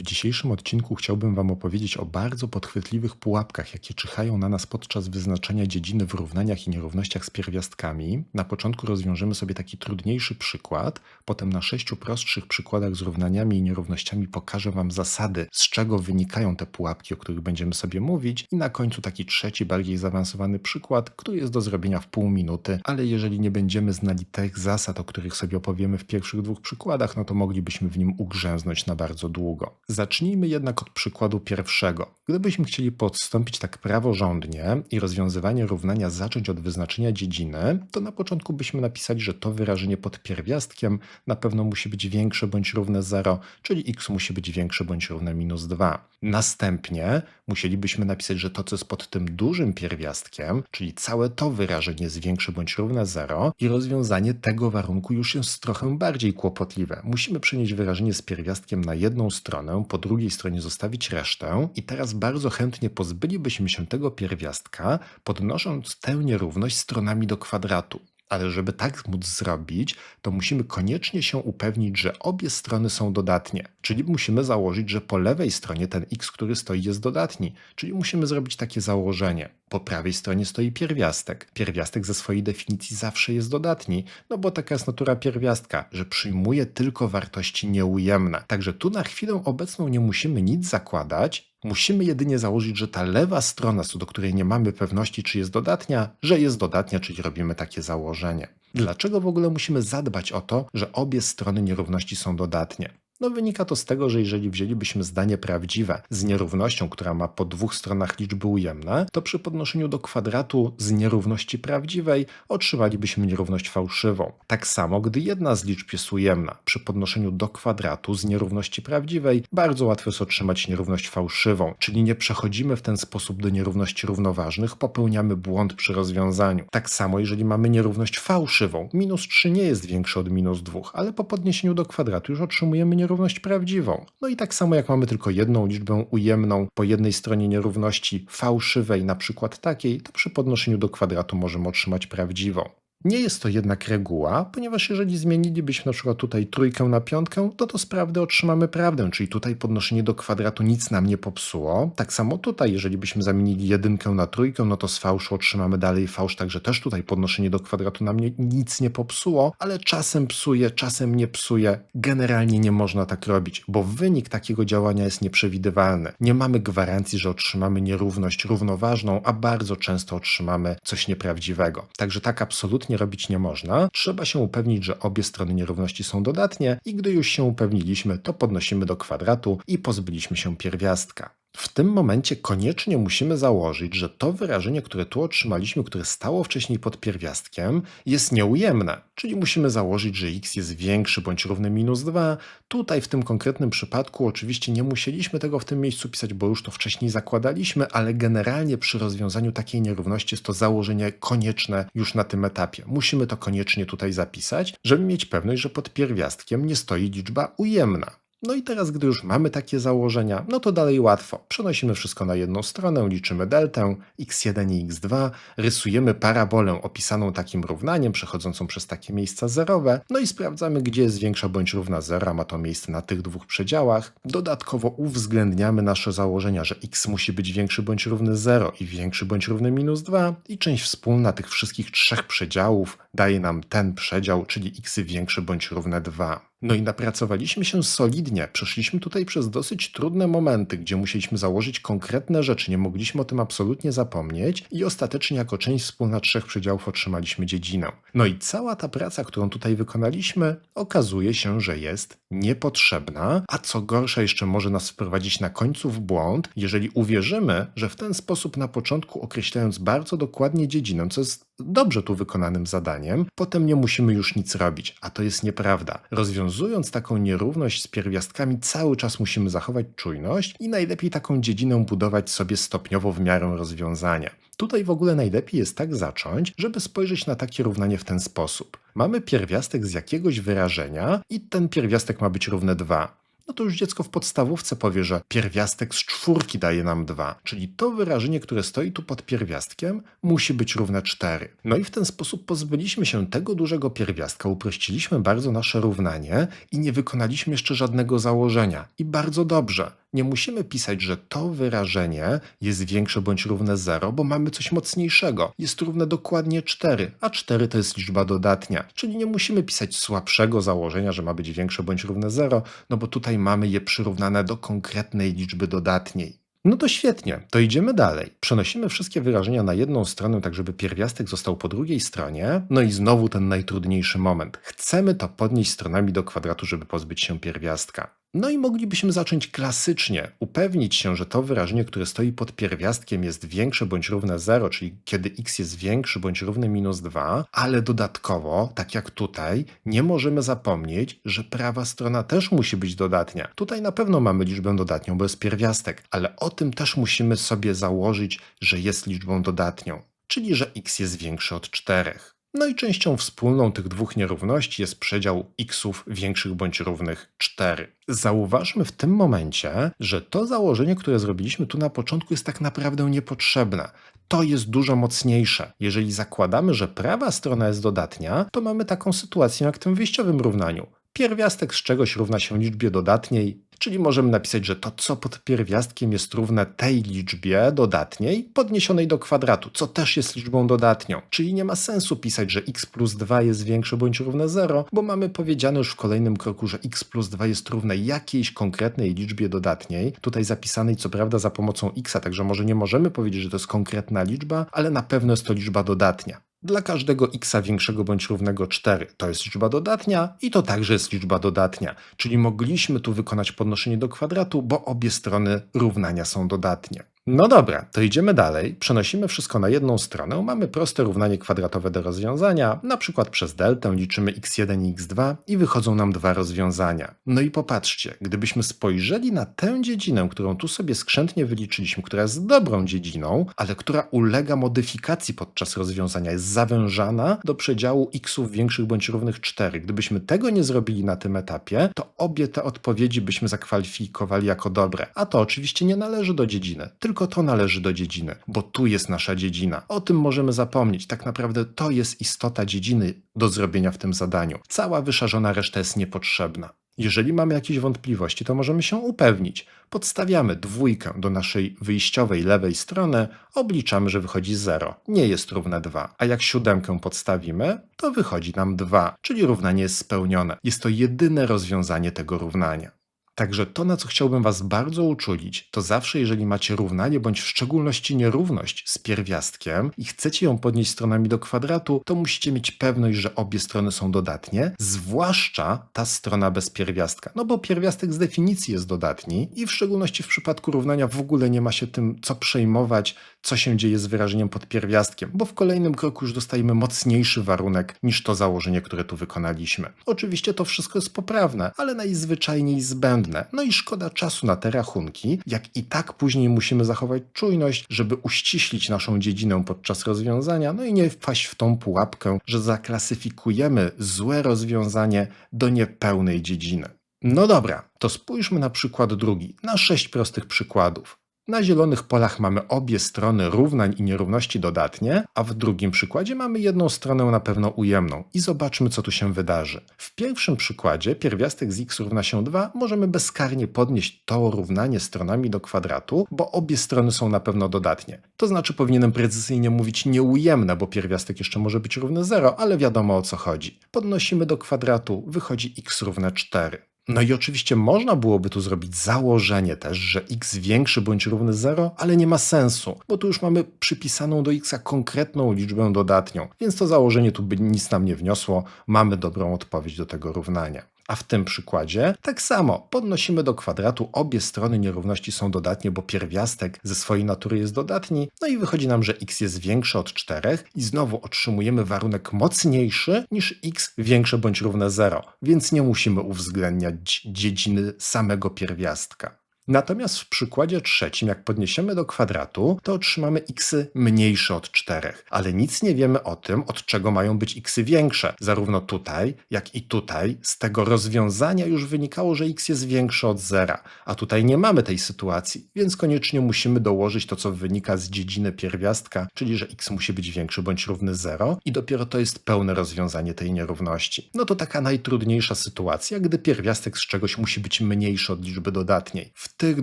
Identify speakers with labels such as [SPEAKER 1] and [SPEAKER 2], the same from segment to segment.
[SPEAKER 1] W dzisiejszym odcinku chciałbym Wam opowiedzieć o bardzo podchwytliwych pułapkach, jakie czyhają na nas podczas wyznaczania dziedziny w równaniach i nierównościach z pierwiastkami. Na początku rozwiążemy sobie taki trudniejszy przykład, potem na sześciu prostszych przykładach z równaniami i nierównościami pokażę Wam zasady, z czego wynikają te pułapki, o których będziemy sobie mówić i na końcu taki trzeci, bardziej zaawansowany przykład, który jest do zrobienia w pół minuty, ale jeżeli nie będziemy znali tych zasad, o których sobie opowiemy w pierwszych dwóch przykładach, no to moglibyśmy w nim ugrzęznąć na bardzo długo. Zacznijmy jednak od przykładu pierwszego. Gdybyśmy chcieli podstąpić tak praworządnie i rozwiązywanie równania zacząć od wyznaczenia dziedziny, to na początku byśmy napisali, że to wyrażenie pod pierwiastkiem na pewno musi być większe bądź równe 0, czyli x musi być większe bądź równe minus 2. Następnie musielibyśmy napisać, że to, co jest pod tym dużym pierwiastkiem, czyli całe to wyrażenie jest większe bądź równe 0 i rozwiązanie tego warunku już jest trochę bardziej kłopotliwe. Musimy przenieść wyrażenie z pierwiastkiem na jedną stronę, po drugiej stronie zostawić resztę i teraz bardzo chętnie pozbylibyśmy się tego pierwiastka, podnosząc tę nierówność stronami do kwadratu. Ale żeby tak móc zrobić, to musimy koniecznie się upewnić, że obie strony są dodatnie. Czyli musimy założyć, że po lewej stronie ten x, który stoi, jest dodatni. Czyli musimy zrobić takie założenie. Po prawej stronie stoi pierwiastek. Pierwiastek ze swojej definicji zawsze jest dodatni, no bo taka jest natura pierwiastka, że przyjmuje tylko wartości nieujemne. Także tu na chwilę obecną nie musimy nic zakładać, Musimy jedynie założyć, że ta lewa strona, co do której nie mamy pewności, czy jest dodatnia, że jest dodatnia, czyli robimy takie założenie. Dlaczego w ogóle musimy zadbać o to, że obie strony nierówności są dodatnie? No wynika to z tego, że jeżeli wzięlibyśmy zdanie prawdziwe z nierównością, która ma po dwóch stronach liczby ujemne, to przy podnoszeniu do kwadratu z nierówności prawdziwej otrzymalibyśmy nierówność fałszywą. Tak samo, gdy jedna z liczb jest ujemna, przy podnoszeniu do kwadratu z nierówności prawdziwej bardzo łatwo jest otrzymać nierówność fałszywą, czyli nie przechodzimy w ten sposób do nierówności równoważnych, popełniamy błąd przy rozwiązaniu. Tak samo, jeżeli mamy nierówność fałszywą, minus 3 nie jest większe od minus 2, ale po podniesieniu do kwadratu już otrzymujemy nierówność nierówność prawdziwą. No i tak samo jak mamy tylko jedną liczbę ujemną po jednej stronie nierówności fałszywej, na przykład takiej, to przy podnoszeniu do kwadratu możemy otrzymać prawdziwą. Nie jest to jednak reguła, ponieważ jeżeli zmienilibyśmy na przykład tutaj trójkę na piątkę, to to z prawdy otrzymamy prawdę, czyli tutaj podnoszenie do kwadratu nic nam nie popsuło. Tak samo tutaj, jeżeli byśmy zamienili jedynkę na trójkę, no to z fałszu otrzymamy dalej fałsz, także też tutaj podnoszenie do kwadratu nam nie, nic nie popsuło, ale czasem psuje, czasem nie psuje. Generalnie nie można tak robić, bo wynik takiego działania jest nieprzewidywalny. Nie mamy gwarancji, że otrzymamy nierówność równoważną, a bardzo często otrzymamy coś nieprawdziwego. Także tak absolutnie robić nie można. Trzeba się upewnić, że obie strony nierówności są dodatnie i gdy już się upewniliśmy, to podnosimy do kwadratu i pozbyliśmy się pierwiastka. W tym momencie koniecznie musimy założyć, że to wyrażenie, które tu otrzymaliśmy, które stało wcześniej pod pierwiastkiem, jest nieujemne. Czyli musimy założyć, że x jest większy bądź równy minus 2. Tutaj w tym konkretnym przypadku oczywiście nie musieliśmy tego w tym miejscu pisać, bo już to wcześniej zakładaliśmy, ale generalnie przy rozwiązaniu takiej nierówności jest to założenie konieczne już na tym etapie. Musimy to koniecznie tutaj zapisać, żeby mieć pewność, że pod pierwiastkiem nie stoi liczba ujemna. No i teraz, gdy już mamy takie założenia, no to dalej łatwo. Przenosimy wszystko na jedną stronę, liczymy deltę, x1 i x2, rysujemy parabolę opisaną takim równaniem, przechodzącą przez takie miejsca zerowe, no i sprawdzamy, gdzie jest większa bądź równa 0, ma to miejsce na tych dwóch przedziałach. Dodatkowo uwzględniamy nasze założenia, że x musi być większy bądź równy 0 i większy bądź równy minus 2 i część wspólna tych wszystkich trzech przedziałów daje nam ten przedział, czyli x większy bądź równe 2. No i napracowaliśmy się solidnie. Przeszliśmy tutaj przez dosyć trudne momenty, gdzie musieliśmy założyć konkretne rzeczy, nie mogliśmy o tym absolutnie zapomnieć i ostatecznie jako część wspólna trzech przedziałów otrzymaliśmy dziedzinę. No i cała ta praca, którą tutaj wykonaliśmy, okazuje się, że jest niepotrzebna, a co gorsza jeszcze może nas wprowadzić na końcu w błąd, jeżeli uwierzymy, że w ten sposób na początku określając bardzo dokładnie dziedzinę, co jest dobrze tu wykonanym zadaniem, potem nie musimy już nic robić, a to jest nieprawda. Rozwiązując taką nierówność z pierwiastkami, cały czas musimy zachować czujność i najlepiej taką dziedzinę budować sobie stopniowo w miarę rozwiązania. Tutaj w ogóle najlepiej jest tak zacząć, żeby spojrzeć na takie równanie w ten sposób. Mamy pierwiastek z jakiegoś wyrażenia i ten pierwiastek ma być równy 2. no to już dziecko w podstawówce powie, że pierwiastek z czwórki daje nam 2, czyli to wyrażenie, które stoi tu pod pierwiastkiem, musi być równe 4. No i w ten sposób pozbyliśmy się tego dużego pierwiastka, uprościliśmy bardzo nasze równanie i nie wykonaliśmy jeszcze żadnego założenia. I bardzo dobrze. Nie musimy pisać, że to wyrażenie jest większe bądź równe 0, bo mamy coś mocniejszego. Jest równe dokładnie 4, a 4 to jest liczba dodatnia. Czyli nie musimy pisać słabszego założenia, że ma być większe bądź równe 0, no bo tutaj mamy je przyrównane do konkretnej liczby dodatniej. No to świetnie, to idziemy dalej. Przenosimy wszystkie wyrażenia na jedną stronę, tak żeby pierwiastek został po drugiej stronie. No i znowu ten najtrudniejszy moment. Chcemy to podnieść stronami do kwadratu, żeby pozbyć się pierwiastka. No i moglibyśmy zacząć klasycznie, upewnić się, że to wyrażenie, które stoi pod pierwiastkiem jest większe bądź równe 0, czyli kiedy x jest większy bądź równy minus 2, ale dodatkowo, tak jak tutaj, nie możemy zapomnieć, że prawa strona też musi być dodatnia. Tutaj na pewno mamy liczbę dodatnią, bo jest pierwiastek, ale o tym też musimy sobie założyć, że jest liczbą dodatnią, czyli że x jest większy od 4. No i częścią wspólną tych dwóch nierówności jest przedział xów większych bądź równych 4. Zauważmy w tym momencie, że to założenie, które zrobiliśmy tu na początku jest tak naprawdę niepotrzebne. To jest dużo mocniejsze. Jeżeli zakładamy, że prawa strona jest dodatnia, to mamy taką sytuację jak w tym wyjściowym równaniu. Pierwiastek z czegoś równa się liczbie dodatniej, czyli możemy napisać, że to co pod pierwiastkiem jest równe tej liczbie dodatniej podniesionej do kwadratu, co też jest liczbą dodatnią. Czyli nie ma sensu pisać, że x plus 2 jest większe bądź równe 0, bo mamy powiedziane już w kolejnym kroku, że x plus 2 jest równe jakiejś konkretnej liczbie dodatniej, tutaj zapisanej co prawda za pomocą x, także może nie możemy powiedzieć, że to jest konkretna liczba, ale na pewno jest to liczba dodatnia. Dla każdego x większego bądź równego 4 to jest liczba dodatnia i to także jest liczba dodatnia, czyli mogliśmy tu wykonać podnoszenie do kwadratu, bo obie strony równania są dodatnie. No dobra, to idziemy dalej. Przenosimy wszystko na jedną stronę. Mamy proste równanie kwadratowe do rozwiązania. Na przykład przez deltę liczymy x1 i x2 i wychodzą nam dwa rozwiązania. No i popatrzcie, gdybyśmy spojrzeli na tę dziedzinę, którą tu sobie skrzętnie wyliczyliśmy, która jest dobrą dziedziną, ale która ulega modyfikacji podczas rozwiązania, jest zawężana do przedziału xów większych bądź równych 4. Gdybyśmy tego nie zrobili na tym etapie, to obie te odpowiedzi byśmy zakwalifikowali jako dobre. A to oczywiście nie należy do dziedziny, tylko to należy do dziedziny, bo tu jest nasza dziedzina. O tym możemy zapomnieć. Tak naprawdę to jest istota dziedziny do zrobienia w tym zadaniu. Cała wyszarzona reszta jest niepotrzebna. Jeżeli mamy jakieś wątpliwości, to możemy się upewnić. Podstawiamy dwójkę do naszej wyjściowej lewej strony, obliczamy, że wychodzi 0, nie jest równe 2. A jak siódemkę podstawimy, to wychodzi nam 2, czyli równanie jest spełnione. Jest to jedyne rozwiązanie tego równania. Także to, na co chciałbym Was bardzo uczulić, to zawsze, jeżeli macie równanie bądź w szczególności nierówność z pierwiastkiem i chcecie ją podnieść stronami do kwadratu, to musicie mieć pewność, że obie strony są dodatnie, zwłaszcza ta strona bez pierwiastka. No bo pierwiastek z definicji jest dodatni i w szczególności w przypadku równania w ogóle nie ma się tym co przejmować, co się dzieje z wyrażeniem pod pierwiastkiem, bo w kolejnym kroku już dostajemy mocniejszy warunek niż to założenie, które tu wykonaliśmy. Oczywiście to wszystko jest poprawne, ale najzwyczajniej zbędne. No i szkoda czasu na te rachunki, jak i tak później musimy zachować czujność, żeby uściślić naszą dziedzinę podczas rozwiązania, no i nie wpaść w tą pułapkę, że zaklasyfikujemy złe rozwiązanie do niepełnej dziedziny. No dobra, to spójrzmy na przykład drugi, na sześć prostych przykładów. Na zielonych polach mamy obie strony równań i nierówności dodatnie, a w drugim przykładzie mamy jedną stronę na pewno ujemną. I zobaczmy, co tu się wydarzy. W pierwszym przykładzie pierwiastek z x równa się 2 możemy bezkarnie podnieść to równanie stronami do kwadratu, bo obie strony są na pewno dodatnie. To znaczy powinienem precyzyjnie mówić nieujemne, bo pierwiastek jeszcze może być równy 0, ale wiadomo o co chodzi. Podnosimy do kwadratu, wychodzi x równe 4. No i oczywiście można byłoby tu zrobić założenie też, że x większy bądź równy 0, ale nie ma sensu, bo tu już mamy przypisaną do x konkretną liczbę dodatnią, więc to założenie tu by nic nam nie wniosło, mamy dobrą odpowiedź do tego równania. A w tym przykładzie tak samo. Podnosimy do kwadratu, obie strony nierówności są dodatnie, bo pierwiastek ze swojej natury jest dodatni, no i wychodzi nam, że x jest większe od 4 i znowu otrzymujemy warunek mocniejszy niż x większe bądź równe 0, więc nie musimy uwzględniać dziedziny samego pierwiastka. Natomiast w przykładzie trzecim, jak podniesiemy do kwadratu, to otrzymamy xy mniejsze od 4, ale nic nie wiemy o tym, od czego mają być xy większe. Zarówno tutaj, jak i tutaj z tego rozwiązania już wynikało, że x jest większy od zera, a tutaj nie mamy tej sytuacji, więc koniecznie musimy dołożyć to, co wynika z dziedziny pierwiastka, czyli że x musi być większy bądź równy 0 i dopiero to jest pełne rozwiązanie tej nierówności. No to taka najtrudniejsza sytuacja, gdy pierwiastek z czegoś musi być mniejszy od liczby dodatniej. W tych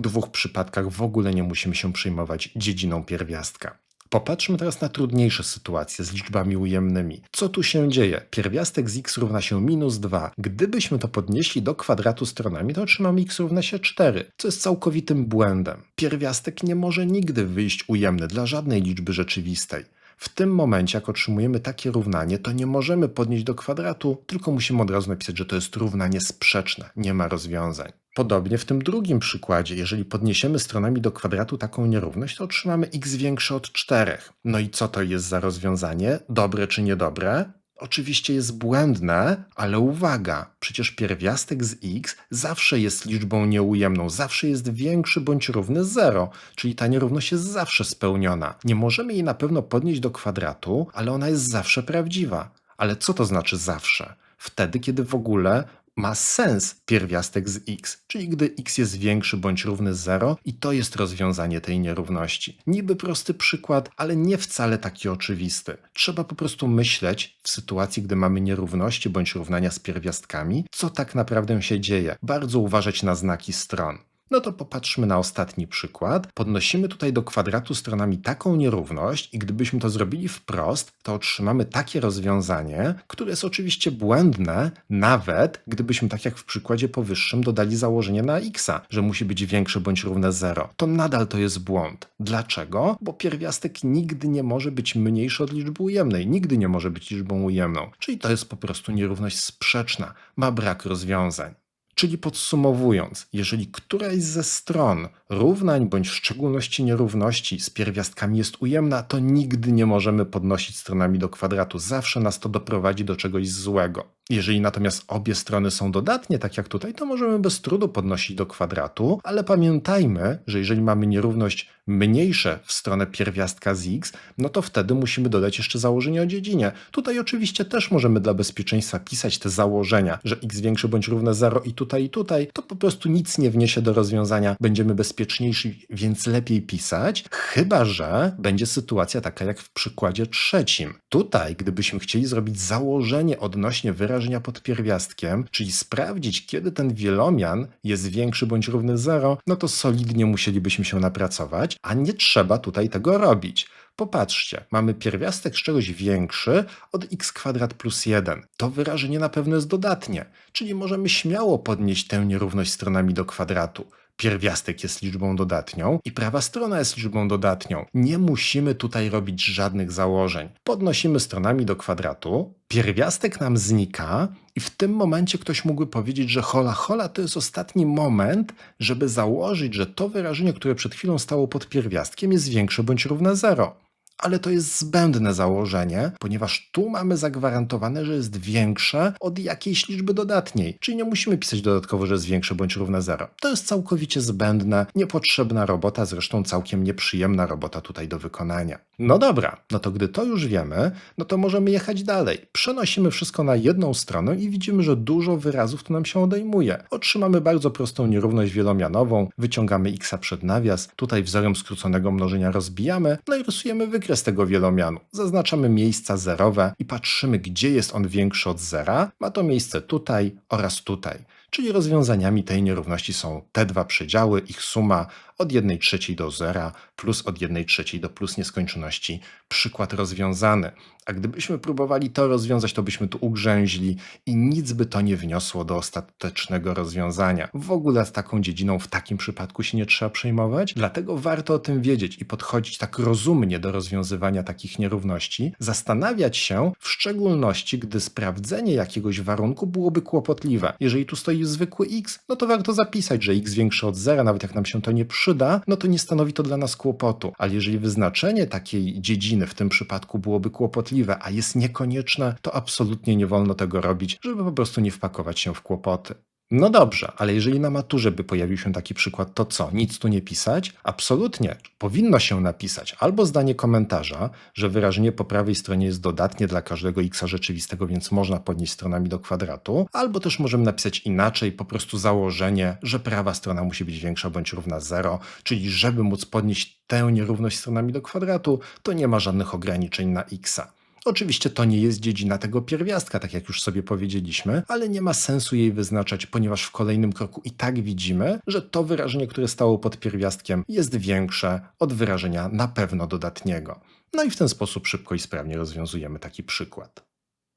[SPEAKER 1] dwóch przypadkach w ogóle nie musimy się przejmować dziedziną pierwiastka. Popatrzmy teraz na trudniejsze sytuacje z liczbami ujemnymi. Co tu się dzieje? Pierwiastek z x równa się minus 2. Gdybyśmy to podnieśli do kwadratu stronami, to otrzymamy x równa się 4, co jest całkowitym błędem. Pierwiastek nie może nigdy wyjść ujemny dla żadnej liczby rzeczywistej. W tym momencie, jak otrzymujemy takie równanie, to nie możemy podnieść do kwadratu, tylko musimy od razu napisać, że to jest równanie sprzeczne, nie ma rozwiązań. Podobnie w tym drugim przykładzie, jeżeli podniesiemy stronami do kwadratu taką nierówność, to otrzymamy x większe od 4. No i co to jest za rozwiązanie? Dobre czy niedobre? Oczywiście jest błędne, ale uwaga, przecież pierwiastek z x zawsze jest liczbą nieujemną, zawsze jest większy bądź równy 0, czyli ta nierówność jest zawsze spełniona. Nie możemy jej na pewno podnieść do kwadratu, ale ona jest zawsze prawdziwa. Ale co to znaczy zawsze? Wtedy, kiedy w ogóle ma sens pierwiastek z x, czyli gdy x jest większy bądź równy 0 i to jest rozwiązanie tej nierówności. Niby prosty przykład, ale nie wcale taki oczywisty. Trzeba po prostu myśleć w sytuacji, gdy mamy nierówności bądź równania z pierwiastkami, co tak naprawdę się dzieje. Bardzo uważać na znaki stron. No to popatrzmy na ostatni przykład. Podnosimy tutaj do kwadratu stronami taką nierówność i gdybyśmy to zrobili wprost, to otrzymamy takie rozwiązanie, które jest oczywiście błędne, nawet gdybyśmy tak jak w przykładzie powyższym dodali założenie na x, że musi być większe bądź równe 0. To nadal to jest błąd. Dlaczego? Bo pierwiastek nigdy nie może być mniejszy od liczby ujemnej, nigdy nie może być liczbą ujemną. Czyli to jest po prostu nierówność sprzeczna, ma brak rozwiązań. Czyli podsumowując, jeżeli któraś ze stron równań bądź w szczególności nierówności z pierwiastkami jest ujemna, to nigdy nie możemy podnosić stronami do kwadratu. Zawsze nas to doprowadzi do czegoś złego. Jeżeli natomiast obie strony są dodatnie, tak jak tutaj, to możemy bez trudu podnosić do kwadratu, ale pamiętajmy, że jeżeli mamy nierówność mniejsze w stronę pierwiastka z x, no to wtedy musimy dodać jeszcze założenie o dziedzinie. Tutaj oczywiście też możemy dla bezpieczeństwa pisać te założenia, że x większy bądź równe 0 i tutaj i tutaj, to po prostu nic nie wniesie do rozwiązania, będziemy bezpieczniejsi, więc lepiej pisać, chyba że będzie sytuacja taka jak w przykładzie trzecim. Tutaj, gdybyśmy chcieli zrobić założenie odnośnie wyrażenia pod pierwiastkiem, czyli sprawdzić, kiedy ten wielomian jest większy bądź równy 0, no to solidnie musielibyśmy się napracować, a nie trzeba tutaj tego robić. Popatrzcie, mamy pierwiastek z czegoś większy od x kwadrat plus 1. To wyrażenie na pewno jest dodatnie, czyli możemy śmiało podnieść tę nierówność stronami do kwadratu. Pierwiastek jest liczbą dodatnią i prawa strona jest liczbą dodatnią. Nie musimy tutaj robić żadnych założeń. Podnosimy stronami do kwadratu, pierwiastek nam znika i w tym momencie ktoś mógłby powiedzieć, że hola hola to jest ostatni moment, żeby założyć, że to wyrażenie, które przed chwilą stało pod pierwiastkiem jest większe bądź równe 0 ale to jest zbędne założenie, ponieważ tu mamy zagwarantowane, że jest większe od jakiejś liczby dodatniej. Czyli nie musimy pisać dodatkowo, że jest większe bądź równe 0. To jest całkowicie zbędna, niepotrzebna robota, zresztą całkiem nieprzyjemna robota tutaj do wykonania. No dobra, no to gdy to już wiemy, no to możemy jechać dalej. Przenosimy wszystko na jedną stronę i widzimy, że dużo wyrazów tu nam się odejmuje. Otrzymamy bardzo prostą nierówność wielomianową, wyciągamy x przed nawias, tutaj wzorem skróconego mnożenia rozbijamy, no i rysujemy wykres tego wielomianu. Zaznaczamy miejsca zerowe i patrzymy, gdzie jest on większy od zera. Ma to miejsce tutaj oraz tutaj. Czyli rozwiązaniami tej nierówności są te dwa przedziały, ich suma od 1 trzeciej do zera plus od 1 trzeciej do plus nieskończoności. Przykład rozwiązany. A gdybyśmy próbowali to rozwiązać, to byśmy tu ugrzęźli i nic by to nie wniosło do ostatecznego rozwiązania. W ogóle z taką dziedziną w takim przypadku się nie trzeba przejmować, dlatego warto o tym wiedzieć i podchodzić tak rozumnie do rozwiązywania takich nierówności, zastanawiać się w szczególności, gdy sprawdzenie jakiegoś warunku byłoby kłopotliwe. Jeżeli tu stoi zwykły x, no to warto zapisać, że x większy od zera, nawet jak nam się to nie przyda, no to nie stanowi to dla nas kłopotu. Ale jeżeli wyznaczenie takiej dziedziny w tym przypadku byłoby kłopotliwe, a jest niekonieczne, to absolutnie nie wolno tego robić, żeby po prostu nie wpakować się w kłopoty. No dobrze, ale jeżeli na maturze by pojawił się taki przykład, to co? Nic tu nie pisać? Absolutnie. Powinno się napisać albo zdanie komentarza, że wyrażenie po prawej stronie jest dodatnie dla każdego x rzeczywistego, więc można podnieść stronami do kwadratu, albo też możemy napisać inaczej, po prostu założenie, że prawa strona musi być większa bądź równa 0, czyli żeby móc podnieść tę nierówność stronami do kwadratu, to nie ma żadnych ograniczeń na x. Oczywiście to nie jest dziedzina tego pierwiastka, tak jak już sobie powiedzieliśmy, ale nie ma sensu jej wyznaczać, ponieważ w kolejnym kroku i tak widzimy, że to wyrażenie, które stało pod pierwiastkiem, jest większe od wyrażenia na pewno dodatniego. No i w ten sposób szybko i sprawnie rozwiązujemy taki przykład.